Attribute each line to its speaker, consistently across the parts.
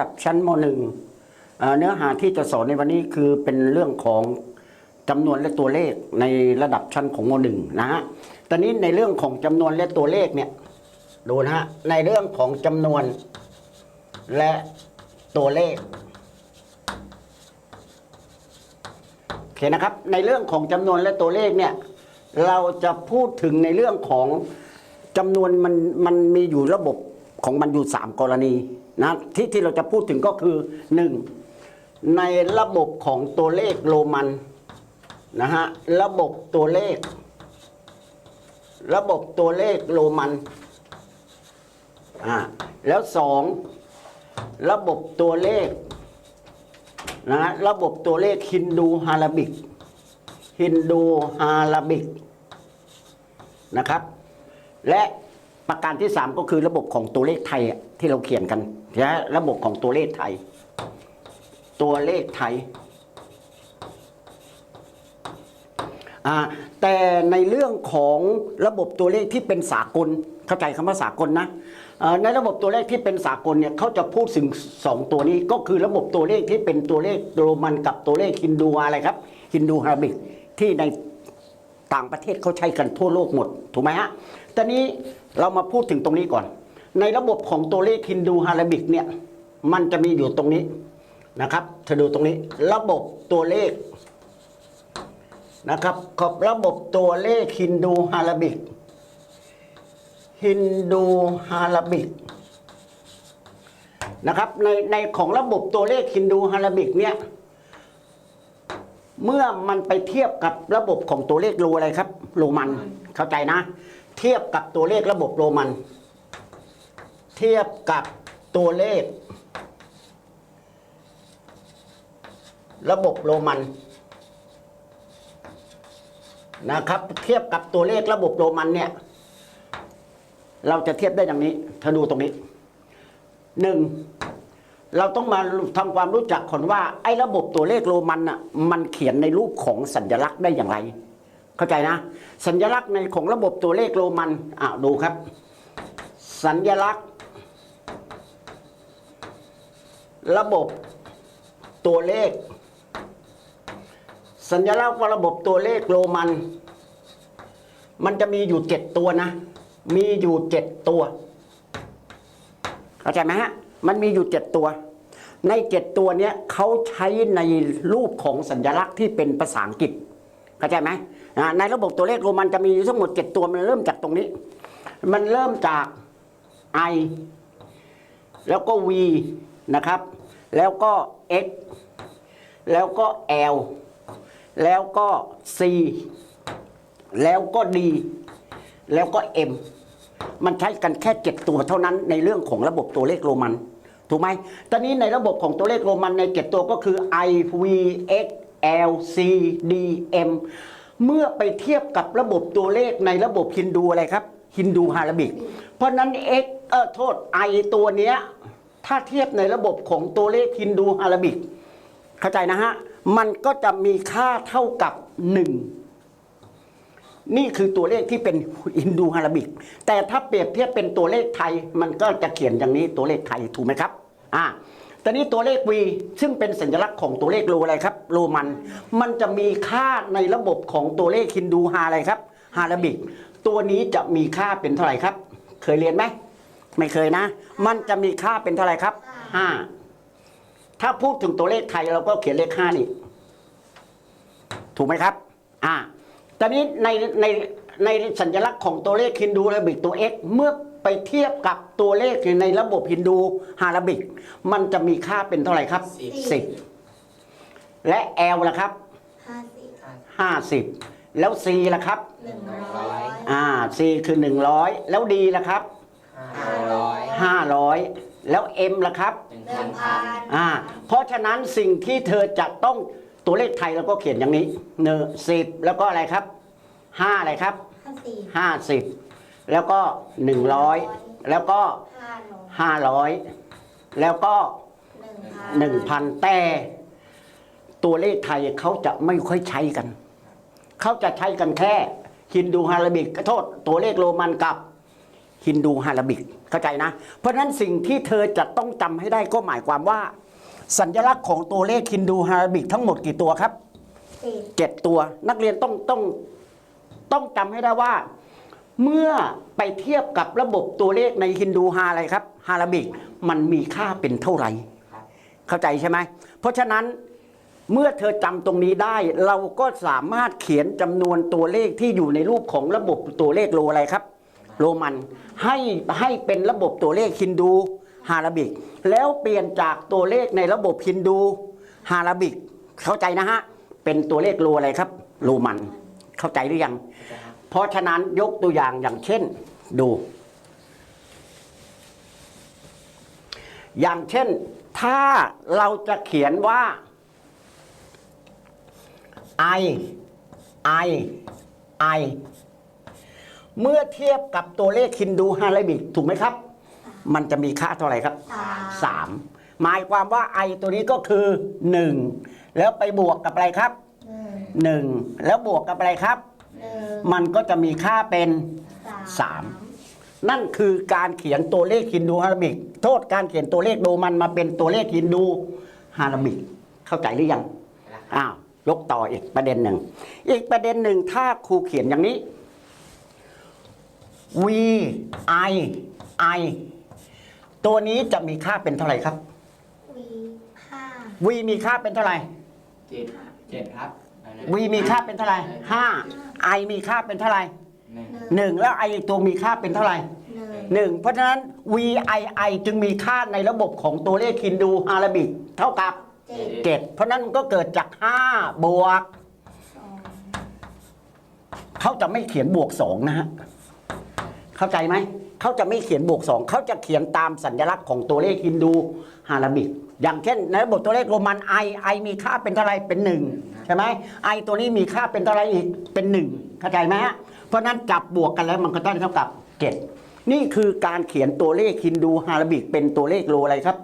Speaker 1: ระดับชั้นม .1 เนื้อหาที่จะสอนในวันนี้คือเป็นเรื่องของจำนวนและตัวเลขในระดับชั้นของม .1 นะฮะตอนนี้ในเรื่องของจำนวนและตัวเลขเนี่ยดูนะฮะในเรื่องของจำนวนและตัวเลขโอเคนะครับ ในเรื่องของจำนวนและตัวเลขเนี่ยเราจะพูดถึงในเรื่องของจำนวนมันมันมีอยู่ระบบ ของมันอยู่ 3 กรณีนะที่ที่เราจะพูดถึงก็คือ 1. ในระบบของตัวเลขโรมันนะฮะระบบตัวเลข ระบบตัวเลขโรมันอ่าแล้วสองระบบตัวเลขนะฮะระบบตัวเลขฮินดูฮาราบิกฮินดูฮาราบิกนะครับ และ ประการที่ 3 ก็คือระบบของตัวเลขไทยที่เราเขียนกันนะระบบของตัวเลขไทย ตัวเลขไทยแต่ในเรื่องของระบบตัวเลขที่เป็นสากลเข้าใจคำว่าสากลนะในระบบตัวเลขที่เป็นสากลเนี่ยเขาจะพูดถึงสองตัวนี้ก็คือระบบตัวเลขที่เป็นตัวเลขโรมันกับตัวเลขฮินดูอะไรครับฮินดูฮาราบิกที่ใน ต่างประเทศเขาใช้กันทั่วโลกหมด ถูกไหมฮะตอนนี้เรามาพูดถึงตรงนี้ก่อน ในระบบของตัวเลขฮินดูฮาราบิกเนี่ย มันจะมีอยู่ตรงนี้นะครับเธอดูตรงนี้ ระบบตัวเลขนะครับกับระบบตัวเลขฮินดูฮาราบิก ฮินดูฮาราบิกนะครับในในของระบบตัวเลขฮินดูฮาราบิกเนี่ย เมื่อมันไปเทียบกับระบบของตัวเลขโรอะไรครับ โรมันเข้าใจนะ เทียบกับตัวเลขระบบโรมัน เทียบกับตัวเลข ระบบโรมันนะครับ เทียบกับตัวเลขระบบโรมันเนี่ย เราจะเทียบได้อย่างนี้เธอดูตรงนี้หนึ่ง เราต้องมาทำความรู้จักก่อนว่าไอ้ระบบตัวเลขโรมันอะมันเขียนในรูปของสัญลักษณ์ได้อย่างไร เข้าใจนะ สัญลักษณ์ในของระบบตัวเลขโรมันอะดูครับ สัญลักษณ์ ระบบตัวเลข สัญลักษณ์ว่าระบบตัวเลขโรมัน มันจะมีอยู่เจ็ดตัวนะ มีอยู่เจ็ดตัว เข้าใจไหมฮะ มันมีอยู่เจ็ดตัว ในเจ็ดตัวเนี้ยเขาใช้ในรูปของสัญลักษณ์ที่เป็นภาษาอังกฤษเข้าใจไหมในระบบตัวเลขโรมันจะมีอยู่ทั้งหมดเจ็ดตัวมันเริ่มจากตรงนี้ มันเริ่มจาก I แล้วก็ V นะครับ แล้วก็ X แล้วก็ L แล้วก็ C แล้วก็ D แล้วก็ M มันใช้กันแค่เจ็ดตัวเท่านั้นในเรื่องของระบบตัวเลขโรมัน ถูกไหมตอนนี้ในระบบของตัวเลขโรมันในเจ็ดตัวก็คือ I V X L C D M เมื่อไปเทียบกับระบบตัวเลขในระบบฮินดูอะไรครับฮินดูฮาราบิก เพราะนั้น X เออโทษ I ตัวเนี้ยถ้าเทียบในระบบของตัวเลขฮินดูฮาราบิก เข้าใจนะฮะ มันก็จะมีค่าเท่ากับห นี่คือตัวเลขที่เป็นอินดูฮาราบิก แต่ถ้าเปรียบเทียบเป็นตัวเลขไทยมันก็จะเขียนอย่างนี้ตัวเลขไทยถูกไหมครับอ่าตอนนี้ตัวเลข V ซึ่งเป็นสัญลักษณ์ของตัวเลขโรอะไรครับโรมัน มันจะมีค่าในระบบของตัวเลขฮินดูฮาอะไรครับฮาราบิก ตัวนี้จะมีค่าเป็นเท่าไหร่ครับ เคยเรียนไหมไม่เคยนะ มันจะมีค่าเป็นเท่าไหร่ครับห้าถ้าพูดถึงตัวเลขไทยเราก็เขียนเลขห้านี่ ถูกไหมครับ อ่า ตอนนี้ในในในสัญลักษณ์ของตัวเลขฮินดูฮาราบิกตัว x เมื่อไปเทียบกับตัวเลขในระบบฮินดูฮาราบิก มันจะมีค่าเป็นเท่าไหร่ครับ
Speaker 2: สิบ
Speaker 1: สิบและ L ล่ะครับ
Speaker 3: ห้าสิบ
Speaker 1: ห้าสิบแล้ว C ล่ะครับ
Speaker 3: หนึ่งร้อย
Speaker 1: อ่า C คือหนึ่งร้อยแล้ว D ล่ะครับ
Speaker 2: ห้าร้อย
Speaker 1: ห้าร้อยแล้ว M ล่ะครับ
Speaker 2: หนึ่ง
Speaker 3: หนึ่
Speaker 2: พัน
Speaker 3: งพัน
Speaker 1: อ่าเพราะฉะนั้นสิ่งที่เธอจะต้อง ตัวเลขไทยเราก็เขียนอย่างนี้เนอสิบแล้วก็อะไรครับห้าอะไรครับ
Speaker 3: ห้าสี่
Speaker 1: ห้าสิบแล้วก็หนึ่งร้อยแล้วก็
Speaker 3: ห้าร้อย
Speaker 1: ห้าร้อยแล้วก็
Speaker 3: หนึ่งพัน
Speaker 1: หนึ่งพันแต่ตัวเลขไทยเขาจะไม่ค่อยใช้กัน เขาจะใช้กันแค่ฮินดูฮาราบิกโทษ ตัวเลขโรมันกับฮินดูฮาราบิกเข้าใจนะ เพราะฉะนั้นสิ่งที่เธอจะต้องจำให้ได้ก็หมายความว่า สัญลักษณ์ของตัวเลขฮินดูฮาราบิกทั้งหมดกี่ตัวครับ
Speaker 3: เจ็ด
Speaker 1: เจ็ดตัว นักเรียนต้องต้องต้องจำให้ได้ว่า เมื่อไปเทียบกับระบบตัวเลขในฮินดูฮาอะไรครับฮาราบิกมันมีค่าเป็นเท่าไหร่
Speaker 2: ครับ
Speaker 1: เข้าใจใช่ไหมเพราะฉะนั้นเมื่อเธอจำตรงนี้ได้ เราก็สามารถเขียนจำนวนตัวเลขที่อยู่ในรูปของระบบตัวเลขโลอะไรครับ โรมันให้ให้เป็นระบบตัวเลขฮินดู ฮาราบิก แล้วเปลี่ยนจากตัวเลขในระบบฮินดูฮาราบิก เข้าใจนะฮะ เป็นตัวเลขโลอะไรครับโรมัน เข้าใจหรือยัง เพราะฉะนั้นยกตัวอย่างอย่างเช่น ดู อย่างเช่น ถ้าเราจะเขียนว่า i i i เมื่อเทียบกับตัวเลขฮินดูฮาราบิก ถูกไหมครับ มันจะมีค่าเท่าไหร่ครับ
Speaker 3: สาม
Speaker 1: สามหมายความว่า i ตัวนี้ก็คือหนึ่งแล้วไปบวกกับอะไรครับ
Speaker 3: หนึ่ง
Speaker 1: หนึ่งแล้วบวกกับอะไรครับ
Speaker 3: หนึ่ง
Speaker 1: มันก็จะมีค่าเป็น
Speaker 3: สาม
Speaker 1: นั่นคือการเขียนตัวเลขฮินดูฮาราบิก โทษการเขียนตัวเลขโรมันมาเป็นตัวเลขฮินดูฮาราบิก เข้าใจหรือยัง
Speaker 2: นะครับ
Speaker 1: อ้าวยกต่ออีกประเด็นหนึ่ง อีกประเด็นหนึ่งถ้าครูเขียนอย่างนี้ v i i ตัวนี้จะมีค่าเป็นเท่าไหร่ครับ
Speaker 3: วีห้า
Speaker 1: v มีค่าเป็นเท่าไหร่
Speaker 2: เจ็ดเจ็ดครับอันนั้น
Speaker 1: v มีค่าเป็นเท่าไหร่ห้า i มีค่าเป็นเท่าไหร่
Speaker 2: หนึ่ง
Speaker 1: หนึ่งแล้ว i ตัวมีค่าเป็นเท่าไหร่
Speaker 3: หนึ่ง
Speaker 1: หนึ่งเพราะฉะนั้น VII จึงมีค่าในระบบของตัวเลขฮินดูฮาราบิกเท่ากับ
Speaker 3: เจ็ด
Speaker 1: เจ็ดเพราะฉะนั้นมันก็เกิดจาก5บวก
Speaker 3: สอง
Speaker 1: เขาจะไม่เขียนบวก2นะฮะ เข้าใจไหม เขาจะไม่เขียนบวก2เขาจะเขียนตามสัญลักษณ์ของตัวเลขฮินดูฮาราบิก อย่างเช่นในระบบตัวเลขโรมัน I I มีค่าเป็นเท่าไหรเป็น1ใช่ไหม I ตัวนี้มีค่าเป็นเท่าไหรอีกเป็น1เข้าใจไหมฮะเพราะฉะนั้นจับบวกกันแล้วมันก็ได้เท่ากับ7นี่คือการเขียนตัวเลขฮินดูฮาราบิก เป็นตัวเลขโรอะไรครับ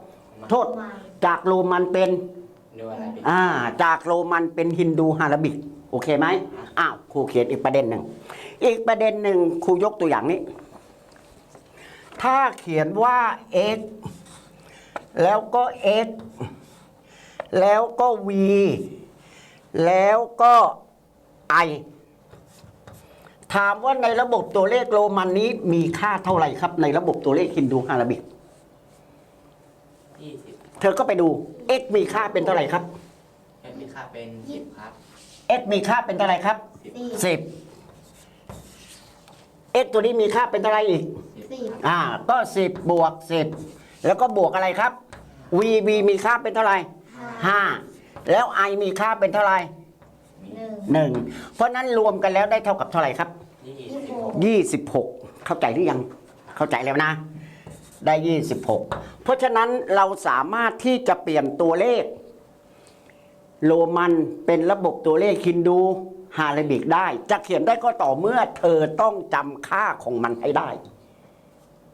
Speaker 1: โทษ
Speaker 3: วัน
Speaker 1: จากโรมันเป็น
Speaker 2: ดูอะไรเป็น
Speaker 1: อ่าจากโรมันเป็นฮินดูฮาราบิก โอเคไหมอ้าวครูเขียนอีกประเด็นหนึ่งอีกประเด็นหนึ่งครูยกตัวอย่างนี้ ถ้าเขียนว่า x แล้วก็ x แล้วก็ v แล้วก็ i ถามว่าในระบบตัวเลขโรมันนี้มีค่าเท่าไหร่ครับ ในระบบตัวเลขฮินดูฮาราบิก
Speaker 2: ยี่สิบ
Speaker 1: เธอก็ไปดู x มีค่าเป็นเท่าไหร่ครับ
Speaker 2: เอ็มมีค่าเป็นสิบครับ
Speaker 1: x มีค่าเป็นเท่าไหร่ครับ
Speaker 3: สี่
Speaker 1: สิบ x ตัวนี้มีค่าเป็นเท่าไหร่อีก
Speaker 3: สิบ
Speaker 1: อ่าก็สิบบวกสิบแล้วก็บวกอะไรครับ v v มีค่าเป็นเท่าไหร่
Speaker 3: ห้า
Speaker 1: ห้าแล้ว i มีค่าเป็นเท่าไหร่
Speaker 3: หนึ่ง
Speaker 1: หนึ่งเพราะนั้นรวมกันแล้วได้เท่ากับเท่าไหร่ครับ
Speaker 2: ยี่
Speaker 3: ยี่
Speaker 2: สิ
Speaker 3: สิ
Speaker 2: บบห
Speaker 3: ห
Speaker 2: ก
Speaker 3: ก
Speaker 1: ยี่สิบหกเข้าใจหรือยัง เข้าใจแล้วนะ ได้ยี่สิบหกเพราะฉะนั้นเราสามารถที่จะเปลี่ยนตัวเลข โรมันเป็นระบบตัวเลขฮินดูฮาราบิกได้ จะเขียนได้ก็ต่อเมื่อเธอต้องจำค่าของมันให้ได้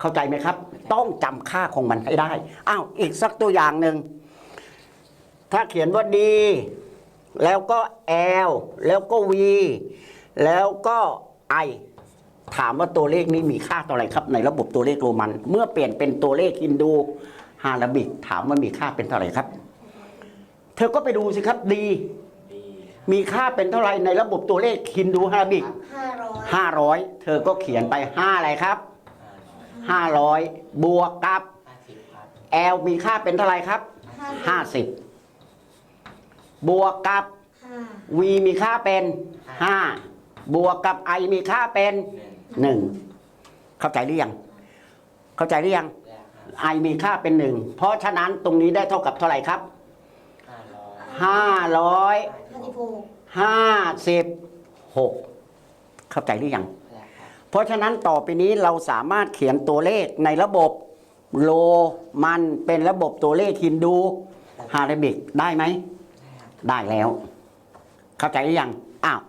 Speaker 1: เข้าใจไหมครับ ต้องจำค่าของมันให้ได้อ้าวอีกสักตัวอย่างหนึ่งถ้าเขียนว่าดี แล้วก็ L แล้วก็ V แล้วก็ I ถามว่าตัวเลขนี้มีค่าเท่าไหร่ครับ ในระบบตัวเลขโรมัน เมื่อเปลี่ยนเป็นตัวเลขฮินดูฮาราบิก ถามว่ามีค่าเป็นเท่าไหร่ครับ เธอก็ไปดูสิครับดี
Speaker 2: ดี
Speaker 1: มีค่าเป็นเท่าไหร่ในระบบตัวเลขฮินดูฮาราบิก
Speaker 3: ห้าร้อย
Speaker 1: 500เธอก็เขียนไป5อะไรครับ
Speaker 2: ห้าร้อย
Speaker 1: 500 บวกกับ
Speaker 2: ห้าสิบครับ
Speaker 1: L มีค่าเป็นเท่าไหร่ครับ
Speaker 3: ห้า
Speaker 1: 50 บวกกับ
Speaker 3: ห้า
Speaker 1: V มีค่าเป็น 5 บวกกับ I มีค่าเป็น
Speaker 2: หนึ่ง
Speaker 1: 1เข้าใจหรือยัง เข้าใจหรือยัง
Speaker 2: แล้วครับ
Speaker 1: I มีค่าเป็น 1 เพราะฉะนั้นตรงนี้ได้เท่ากับเท่าไหร่ครับ
Speaker 2: ห้าร้อย
Speaker 1: 500
Speaker 3: ห้าสิบหก
Speaker 1: 56 เข้าใจหรือยัง
Speaker 2: แล้วครับ
Speaker 1: เพราะฉะนั้นต่อไปนี้เราสามารถเขียนตัวเลขในระบบโลมันเป็นระบบตัวเลขฮินดูฮาราบิกได้ไหม ได้แล้ว เข้าใจหรือยัง อ้าว